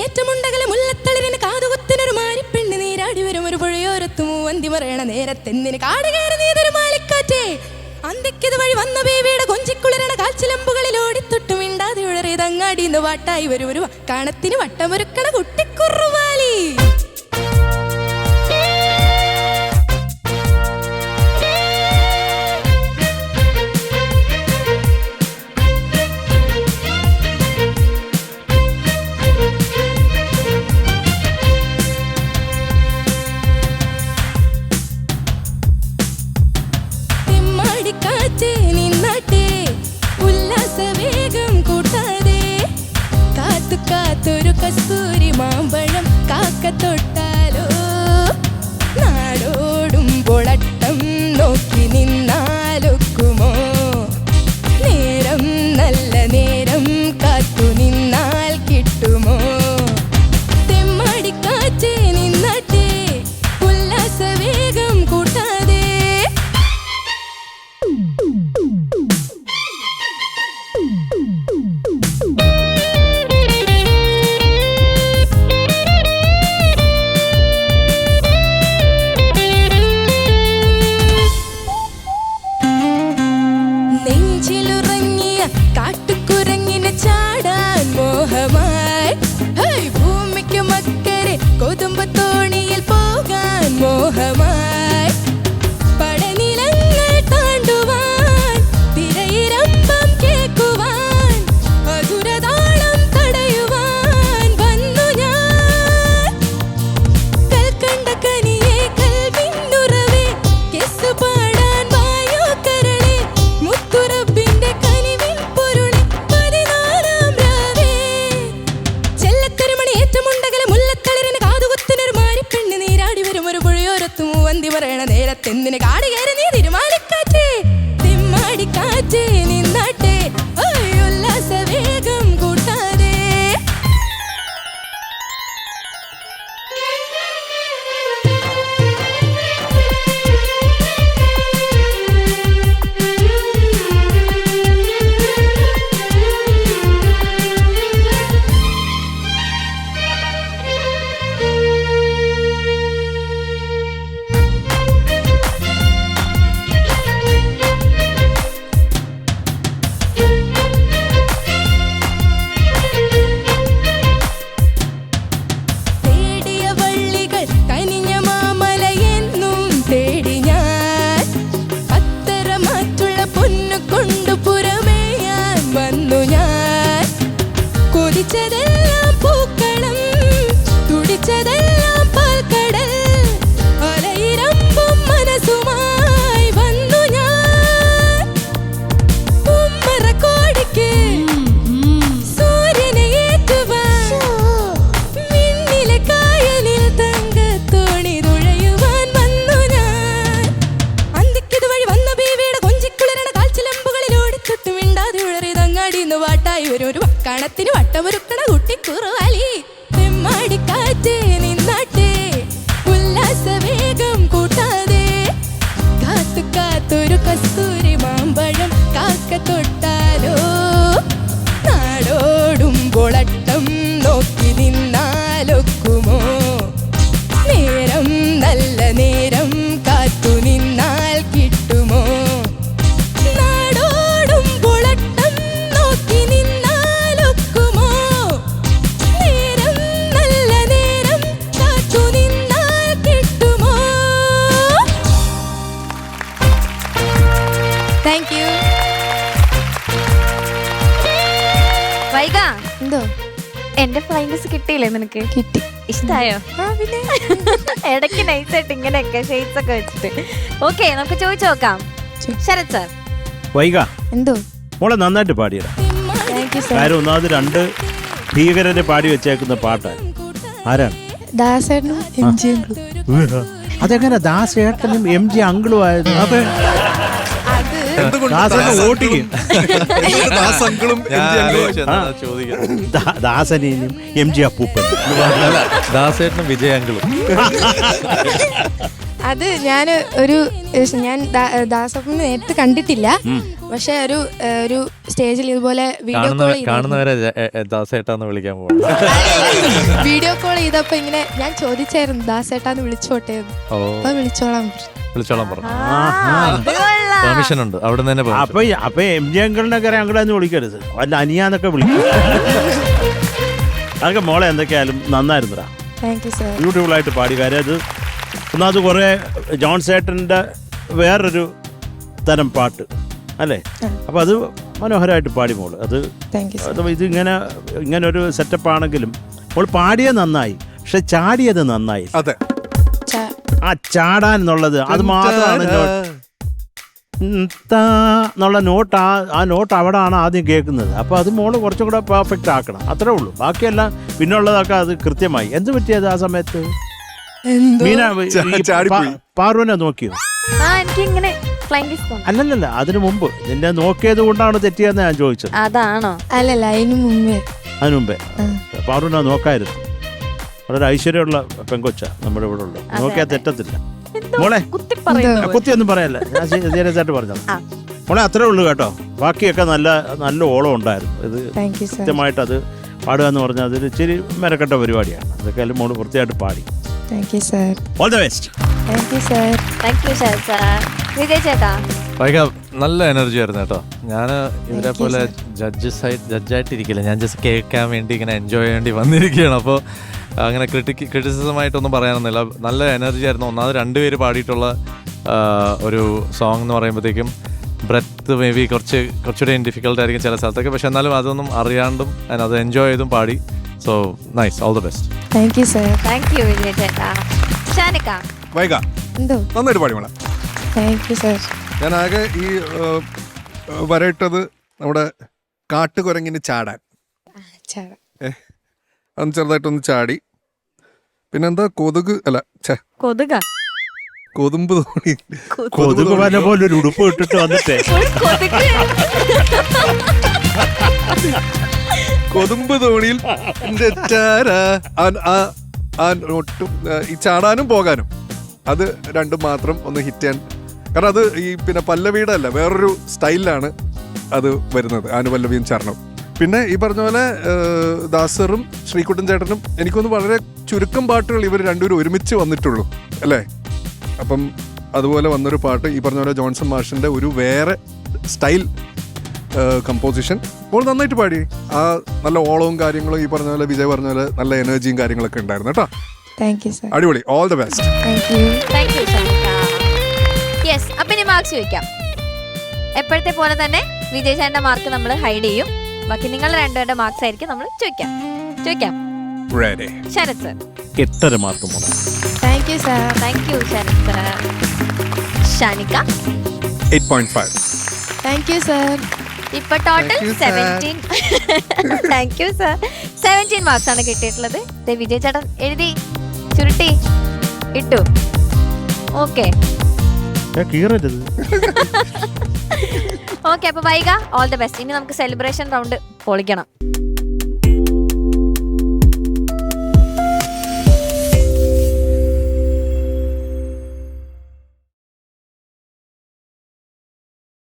ഏറ്റമുണ്ടകലെ മുല്ലത്തളിരിന് കാതുകുത്തിനൊരു മാരിപ്പെണ്ണ് നീരാടി വരും. ഒരു പുഴയോരത്തു മൂവന്തി മറയണ നേരത്തെന്തിന് കാട് കയറി നീതൊരു മാലിക്കാറ്റേ. അന്തിക്കത് വഴി വന്ന ബേബിയുടെ കൊഞ്ചിക്കുളിരണ കാൽച്ചിലമ്പുകളിൽ ഓടിത്തൊട്ടു മിണ്ടാതെ ഉഴറിയത് അങ്ങാടിന്ന് വാട്ടായി വരും. ഒരു കാണത്തിന് വട്ടമൊരുക്കണ കുട്ടിക്കുറുവാലി കൊതിച്ചതെല്ലാം നല്ല നേരം കാത്തു നിന്നാൽ കിട്ടുമോ? നാടോടും പൊളട്ടം നോക്കി നിന്നാലൊക്കുമോ നേരം നല്ല നേരം കാത്തു നിന്നാൽ കിട്ടുമോ? താങ്ക് യു വൈകാ എന്തോ? എന്റെ ഫ്ലൈങ് കിട്ടിയില്ലേ നിനക്ക്? കിട്ടി. ഇഷ്ടായോ? ഇടയ്ക്ക് നൈസായിട്ട് ഇങ്ങനെയൊക്കെ ഷെയ്ഡ്സ് ഒക്കെ വെച്ചിട്ട്. ഓക്കെ നമുക്ക് ചോദിച്ചു നോക്കാം. ശരത് സാർ വൈക. എന്തോ? മോളെ നന്നായിട്ട് പാടിയടാ. കാര്യം ഒന്നാമത് രണ്ട് ഭീകരരെ പാടി വെച്ചേക്കുന്ന പാട്ടാണ് ആരാണ്? ദാസേട്ടനും എം ജി അതെങ്ങനെ ദാസേട്ടനും എം ജി അങ്കിളും ആയത്? അതെ. ദാസനെയും എം ജി അപ്പൂപ്പൻ. ദാസേട്ടനും വിജയാങ്കളും അത് ഞാൻ ഒരു ഞാൻ ദാസപ്പനെ നേരിട്ട് കണ്ടിട്ടില്ല. പക്ഷെ ഒരു ഒരു സ്റ്റേജിൽ ഇതുപോലെ വീഡിയോ കോൾ കാണുന്നവരെ ദാസേട്ടാന്ന് വിളിക്കാൻ പോകും വീഡിയോ കോൾ ചെയ്തപ്പോ ഇങ്ങനെ ഞാൻ ചോദിച്ചായിരുന്നു ദാസേട്ടാന്ന് വിളിച്ചോട്ടെ? അപ്പൊ വിളിച്ചോളാം വിളിച്ചോളാം പറഞ്ഞു. ആ, അത് കൊള്ളാം. പെർമിഷൻ ഉണ്ട്. അവിടെ നിന്ന് തന്നെ permission. അപ്പൊ ഈ- അപ്പൊ എം ജി അങ്കിളിനൊക്കെ അങ്കിളെന്ന് വിളിക്കരുത്. വല്ല അനിയാന്നൊക്കെ വിളിക്കും. അതൊക്കെ മോളെ എന്തൊക്കെയായാലും നന്നായിരുന്നടാ. ബ്യൂട്ടിഫുൾ ആയിട്ട് പാടി. കാര്യം അത് ഒന്നാമത് കുറേ ജോൺ സേട്ടന്റെ വേറൊരു തരം പാട്ട് അല്ലേ? അപ്പോൾ അത് മനോഹരമായിട്ട് പാടി മോൾ. അത് താങ്ക് യു അത് ഇത് ഇങ്ങനെ ഇങ്ങനെ ഒരു സെറ്റപ്പ് ആണെങ്കിലും മോൾ പാടിയത് നന്നായി പക്ഷെ ചാടിയത് നന്നായി. അതെ. ആ ചാടാൻ എന്നുള്ളത് അത് മാത്രമാണ് എന്നുള്ള നോട്ട് ആ ആ നോട്ട് അവിടെയാണ് ആദ്യം കേൾക്കുന്നത്. അപ്പോൾ അത് മോൾ കുറച്ചും കൂടെ പെർഫെക്റ്റ് ആക്കണം. അത്രേ ഉള്ളൂ. ബാക്കിയെല്ലാം പിന്നുള്ളതൊക്കെ അത് കൃത്യമായി. എന്ത് പറ്റിയത് ആ സമയത്ത്? മീന ഈ ചാടിപ്പോയി. പാ- പാർവനെ നോക്കിയോ? ആ എനിക്ക് ഇങ്ങനെ ഫ്ലൈങ് കിസ് തോന്നി അല്ലല്ലല്ല അതിനു മുമ്പ്. നിന്നെ നോക്കിയത് കൊണ്ടാണ് തെറ്റിയെന്ന് ഞാൻ ചോദിച്ചത്. അതാണോ? അല്ലല്ല അതിന് മുമ്പേ. അതിനു മുമ്പേ. ആ. നോക്കായിരുന്നു. വളരെ ഐശ്വര്യമുള്ള പെങ്കൊച്ച നമ്മുടെ ഇവിടെ ഉള്ള നോക്കിയാൽ തെറ്റത്തില്ല. മോളെ കുത്തി പറയുന്നു. കുത്തിയൊന്നും പറയല്ല. ഞാൻ സീരിയസ് ആയിട്ട് പറഞ്ഞത്. ആ. മോളെ അത്രേ ഉള്ളൂ കേട്ടോ. ബാക്കിയൊക്കെ നല്ല നല്ല ഓളം ഉണ്ടായിരുന്നു. ഇത് താങ്ക് യു സർ കൃത്യമായിട്ട് അത് പാടുക എന്ന് പറഞ്ഞാൽ അതൊരു ഇച്ചിരി മെനക്കെട്ട പരിപാടിയാണ്. അതൊക്കെ അതിൽ മോൾ വൃത്തിയായിട്ട് പാടി. Thank you sir all the best Thank you, sir. Thank you, sir. Sir Vijay ചേട്ടാ. വൈക നല്ല എനർജി ആയിരുന്നു കേട്ടോ. ഞാൻ ഇവരെ പോലെ ജഡ്ജസ് ആയിട്ട് ജഡ്ജായിട്ടിരിക്കില്ല ഞാൻ ജസ്റ്റ് കേൾക്കാൻ വേണ്ടി ഇങ്ങനെ എൻജോയ് ചെയ്യാൻ വേണ്ടി വന്നിരിക്കുകയാണ്. അപ്പോൾ അങ്ങനെ ക്രിട്ടിക് ക്രിറ്റിസിസം ആയിട്ടൊന്നും പറയാനൊന്നുമില്ല. നല്ല എനർജി ആയിരുന്നു. ഒന്നാമത് രണ്ടുപേര് പാടിയിട്ടുള്ള ഒരു സോങ് എന്ന് പറയുമ്പോഴത്തേക്കും ബ്രെത്ത് മേ ബി കുറച്ച് കുറച്ചുകൂടെ ഡിഫിക്കൽട്ട് ആയിരിക്കും ചില സ്ഥലത്തൊക്കെ. പക്ഷെ എന്നാലും അതൊന്നും അറിയാണ്ടും അത് എൻജോയ് ചെയ്തും പാടി. So nice all the best thank you sir thank you Vijay ചേട്ടാ ഷാനിക്ക. വൈക എന്തോ? നന്നായിട്ട് പാടി you, താങ്ക് യു സർ ഞാൻ ആകെ ഈ ഏഹ്, ഏഹ്, വരയിട്ടത് നമ്മുടെ കാട്ടുകുരങ്ങിന് ചാടാൻ. ചാടാ അന്ന് ചെറുതായിട്ടൊന്ന് ചാടി. പിന്നെന്താ? കൊതുക് അല്ല ഛെ. കൊതുക? കൊതുമ്പ് തോണി കൊതുക് വല പോലെ ഒരു ഉടുപ്പ് ഇട്ടിട്ട് വന്നിട്ടേ. കൊതുക്. കൊതുമ്പ് തോണിയിൽ എന്റെ ഒട്ടും ഈ ചാടാനും പോകാനും. അത് രണ്ടും മാത്രം ഒന്ന് ഹിറ്റ് ചെയ്യാൻ. കാരണം അത് ഈ പിന്നെ പല്ലവിയുടെ അല്ല വേറൊരു സ്റ്റൈലിലാണ് അത് വരുന്നത് ആനുപല്ലവിയും ചരണം. പിന്നെ ഈ പറഞ്ഞ പോലെ ദാസറും ശ്രീകുട്ടൻ ചേട്ടനും എനിക്കൊന്ന് വളരെ ചുരുക്കം പാട്ടുകൾ ഇവർ രണ്ടുപേരും ഒരുമിച്ച് വന്നിട്ടുള്ളൂ അല്ലേ? അപ്പം അതുപോലെ വന്നൊരു പാട്ട് ഈ പറഞ്ഞ പോലെ ജോൺസൺ മാഷിന്റെ ഒരു വേറെ സ്റ്റൈൽ കമ്പോസിഷൻ അപ്പോൾ നന്നായിട്ട് പാടി. ആ നല്ല ഓളവും കാര്യങ്ങളും ഈ പറഞ്ഞ പോലെ വിജയ് പറഞ്ഞ പോലെ നല്ല എനർജിയും കാര്യങ്ങളൊക്കെ ഉണ്ടായിരുന്നു കേട്ടോ. താങ്ക് യു സർ അടിപൊളി. All the best thank you thank you Shanikka yes അപ്പൊ ഇനി മാർക്സ് ചോദിക്കാം. എപ്പോഴത്തെ പോലെ തന്നെ വിജയ് ചേട്ടന്റെ മാർക്ക് നമ്മൾ ഹൈഡ് ചെയ്യും. ബാക്കി നിങ്ങൾ രണ്ടുപേരുടെ മാർക്സ് ആയിരിക്കും നമ്മൾ ചോദിക്കാം. ചോദിക്കാം. റെഡി ശരത് സർ എട്ടര മാർക്ക് മോളെ. Thank you sir thank you Sharath sir Shanikka. Eight point five thank you sir ഇപ്പൊ total. Seventeen thank you sir seventeen marks ആണ് കിട്ടിയിട്ടുള്ളത്. വിജയ് ചേട്ടൻ എഴുതി. ചുരുട്ടി. ഇട്ടു. ഓക്കെ ഓക്കെ അപ്പൊ വൈക ഓൾ ദ ബെസ്റ്റ് ഇനി നമുക്ക് സെലിബ്രേഷൻ റൗണ്ട് പൊളിക്കണം.